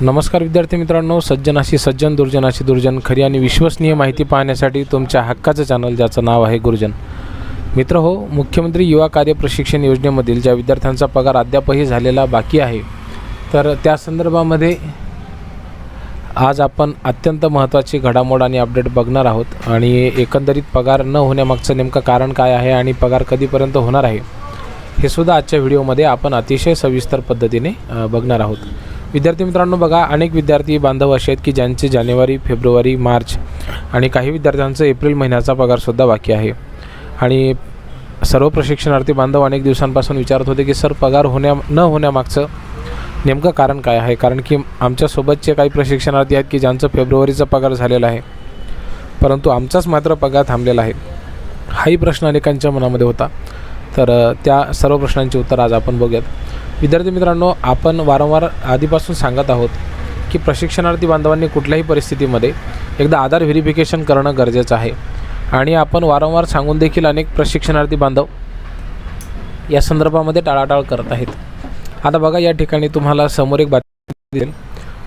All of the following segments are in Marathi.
नमस्कार विद्यार्थी मित्रांनो सज्जनाशी सज्जन दुर्जनाशी दुर्जन खरी आणि विश्वसनीय माहिती पाहण्यासाठी तुमच्या हक्काचं चॅनल ज्याचं नाव आहे गुरुजन. मित्र हो मुख्यमंत्री युवा कार्य प्रशिक्षण योजनेमधील ज्या विद्यार्थ्यांचा पगार अद्यापही झालेला बाकी आहे तर त्या संदर्भामध्ये आज आपण अत्यंत महत्त्वाची घडामोड आणि अपडेट बघणार आहोत आणि एकंदरीत पगार न होण्यामागचं नेमकं कारण काय आहे आणि पगार कधीपर्यंत होणार आहे हे सुद्धा आजच्या व्हिडिओमध्ये आपण अतिशय सविस्तर पद्धतीने बघणार आहोत. विद्यार्थी मित्रांनो बघा अनेक विद्यार्थी बांधव असे आहेत की ज्यांचे जानेवारी फेब्रुवारी मार्च आणि काही विद्यार्थ्यांचं एप्रिल महिन्याचा पगारसुद्धा बाकी आहे. आणि सर्व प्रशिक्षणार्थी बांधव अनेक दिवसांपासून विचारत होते की सर पगार होण्या न होण्यामागचं नेमकं कारण काय आहे? कारण की आमच्यासोबतचे काही प्रशिक्षणार्थी आहेत की ज्यांचं फेब्रुवारीचा पगार झालेला आहे. परंतु आमचाच मात्र पगार थांबलेला आहे. हाही प्रश्न अनेकांच्या मनामध्ये होता. तर त्या सर्व प्रश्नांची उत्तर आज आपण बघूयात. विद्यार्थी मित्रांनो आपण वारंवार आधीपासून सांगत आहोत की प्रशिक्षणार्थी बांधवांनी कुठल्याही परिस्थितीमध्ये एकदा आधार व्हेरिफिकेशन करणं गरजेचं आहे. आणि आपण वारंवार सांगून देखील अनेक प्रशिक्षणार्थी बांधव या संदर्भामध्ये टाळाटाळ करत आहेत. आता बघा या ठिकाणी तुम्हाला समोर एक बातमी दिसेल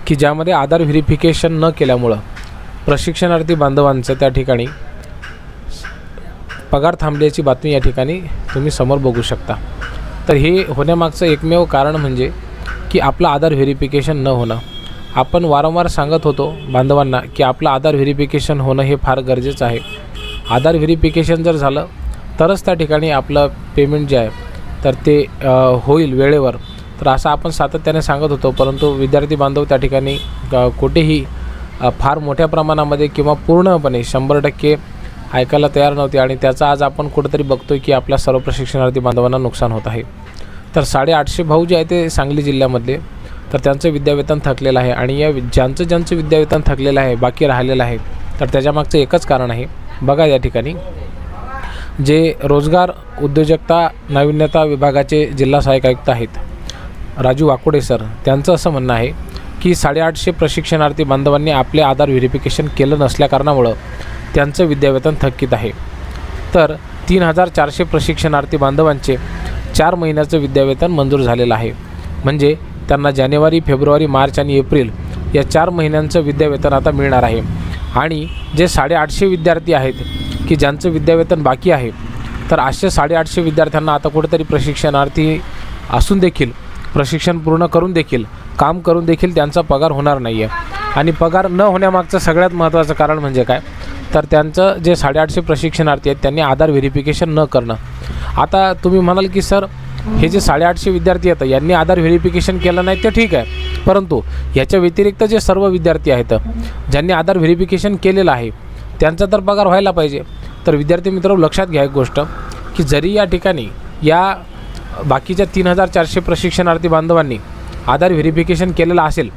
की ज्यामध्ये आधार व्हेरिफिकेशन न केल्यामुळं प्रशिक्षणार्थी बांधवांचं त्या ठिकाणी पगार थांबल्याची बातमी या ठिकाणी तुम्ही समोर बघू शकता. तर हे होण्यामागचं एकमेव कारण म्हणजे की आपलं आधार व्हेरिफिकेशन न होणं. आपण वारंवार सांगत होतो बांधवांना की आपलं आधार व्हेरिफिकेशन होणं हे फार गरजेचं आहे. आधार व्हेरिफिकेशन जर झालं तरच त्या ठिकाणी आपलं पेमेंट जे आहे तर ते होईल वेळेवर. तर असं आपण सातत्याने सांगत होतो परंतु विद्यार्थी बांधव त्या ठिकाणी कुठेही फार मोठ्या प्रमाणामध्ये किंवा पूर्णपणे शंभर टक्के ऐकायला तयार नव्हते आणि त्याचा आज आपण कुठंतरी बघतोय की आपल्या सर्व प्रशिक्षणार्थी बांधवांना नुकसान होत आहे. तर साडेआठशे भाऊ जे आहे ते सांगली जिल्ह्यामधले. तर त्यांचं विद्यावेतन थकलेलं आहे आणि या ज्यांचं ज्यांचं विद्यावेतन थकलेलं आहे बाकी राहिलेलं आहे तर त्याच्यामागचं एकच कारण आहे. बघा या ठिकाणी. जे रोजगार उद्योजकता नाविन्यता विभागाचे जिल्हा सहाय्यक आयुक्त आहेत राजू वाकोडे सर त्यांचं असं म्हणणं आहे की साडेआठशे प्रशिक्षणार्थी बांधवांनी आपले आधार व्हेरिफिकेशन केलं नसल्याकारणामुळं त्यांचं विद्यावेतन थकीत आहे. तर तीन हजार चारशे प्रशिक्षणार्थी बांधवांचे चार महिन्याचं विद्यावेतन मंजूर झालेलं आहे. म्हणजे त्यांना जानेवारी फेब्रुवारी मार्च आणि एप्रिल या चार महिन्यांचं विद्यावेतन आता मिळणार आहे. आणि जे साडेआठशे विद्यार्थी आहेत की ज्यांचं विद्यावेतन बाकी आहे तर असे साडेआठशे विद्यार्थ्यांना आता कुठेतरी प्रशिक्षणार्थी असून देखील प्रशिक्षण पूर्ण करून देखील काम करून देखील त्यांचा पगार होणार नाही आहे आणि पगार न होण्यामागचं सगळ्यात महत्त्वाचं कारण म्हणजे काय? तर त्यांचं जे साडेआठशे प्रशिक्षणार्थी आहेत त्यांनी आधार व्हेरिफिकेशन न करणं. आता तुम्ही म्हणाल की सर हे जे साडेआठशे विद्यार्थी आहेत यांनी आधार व्हेरिफिकेशन केलं नाही ते ठीक आहे. परंतु याच्या व्यतिरिक्त जे सर्व विद्यार्थी आहेत ज्यांनी आधार व्हेरिफिकेशन केलेलं आहे त्यांचा तर पगार व्हायला पाहिजे. तर विद्यार्थी मित्र लक्षात घ्या एक गोष्ट की जरी या ठिकाणी या बाकीच्या तीन हजार चारशे प्रशिक्षणार्थी बांधवांनी आधार व्हेरिफिकेशन केलेलं असेल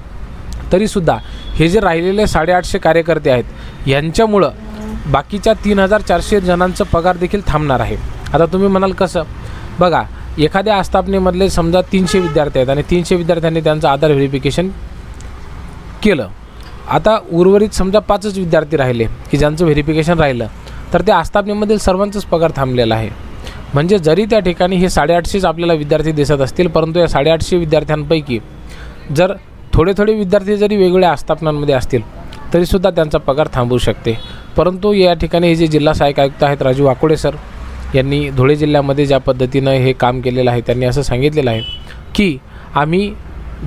तरीसुद्धा हे जे राहिलेले साडेआठशे कार्यकर्ते आहेत यांच्यामुळं बाकीच्या तीन हजार चारशे जणांचं पगार देखील थांबणार आहे. आता तुम्ही म्हणाल कसं? बघा एखाद्या आस्थापनेमधले समजा तीनशे विद्यार्थी आहेत आणि तीनशे विद्यार्थ्यांनी त्यांचं आधार व्हेरिफिकेशन केलं. आता उर्वरित समजा पाचच विद्यार्थी राहिले की ज्यांचं व्हेरिफिकेशन राहिलं तर त्या आस्थापनेमधील सर्वांचाच पगार थांबलेला आहे. म्हणजे जरी त्या ठिकाणी हे साडेआठशेच आपल्याला विद्यार्थी दिसत असतील परंतु या साडेआठशे विद्यार्थ्यांपैकी जर थोडे थोडे विद्यार्थी जरी वेगवेगळ्या आस्थापनांमध्ये असतील तरीसुद्धा त्यांचा पगार थांबू शकते. परंतु या ठिकाणी हे जे जिल्हा सहाय्यक आयुक्त आहेत राजू वाकोडे सर यांनी धुळे जिल्ह्यामध्ये ज्या पद्धतीनं हे काम केलेलं आहे त्यांनी असं सांगितलेलं आहे की आम्ही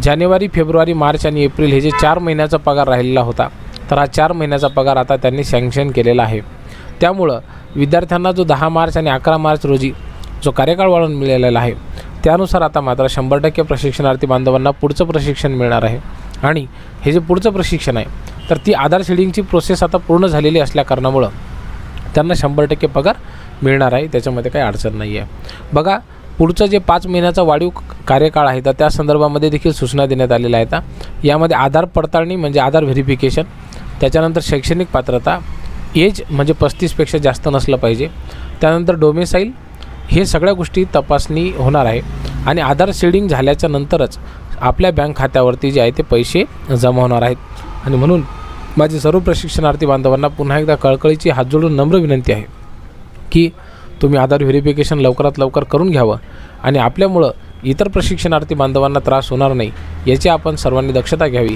जानेवारी फेब्रुवारी मार्च आणि एप्रिल हे जे चार महिन्याचा पगार राहिलेला होता तर हा चार महिन्याचा पगार आता त्यांनी सँक्शन केलेला आहे. त्यामुळं विद्यार्थ्यांना जो दहा मार्च आणि अकरा मार्च रोजी जो कार्यकाळ वाढून मिळालेला आहे त्यानुसार आता मात्र शंभर टक्के प्रशिक्षणार्थी बांधवांना पुढचं प्रशिक्षण मिळणार आहे. आणि हे जे पुढचं प्रशिक्षण आहे तर ती आधार शेडिंगची प्रोसेस आता पूर्ण झालेली असल्याकारणामुळं त्यांना शंभर टक्के पगार मिळणार आहे. त्याच्यामध्ये काही अडचण नाही आहे बघा पुढचं जे पाच महिन्याचा वाढीव कार्यकाळ आहे तर त्या संदर्भामध्ये देखील सूचना देण्यात आलेल्या आहेत. यामध्ये आधार पडताळणी म्हणजे आधार व्हेरिफिकेशन त्याच्यानंतर शैक्षणिक पात्रता एज म्हणजे पस्तीसपेक्षा जास्त नसलं पाहिजे. त्यानंतर डोमेसाईल हे सगळ्या गोष्टी तपासणी होणार आहे. आणि आधार शेडिंग झाल्याच्या नंतरच आपल्या बँक खात्यावरती जे आहे ते पैसे जमा होणार आहेत. आणि म्हणून माझी सर्व प्रशिक्षणार्थी बांधवांना पुन्हा एकदा कळकळीची हात जोडून नम्र विनंती आहे की तुम्ही आधार व्हेरिफिकेशन लवकरात लवकर करून घ्यावं आणि आपल्यामुळं इतर प्रशिक्षणार्थी बांधवांना त्रास होणार नाही याची आपण सर्वांनी दक्षता घ्यावी.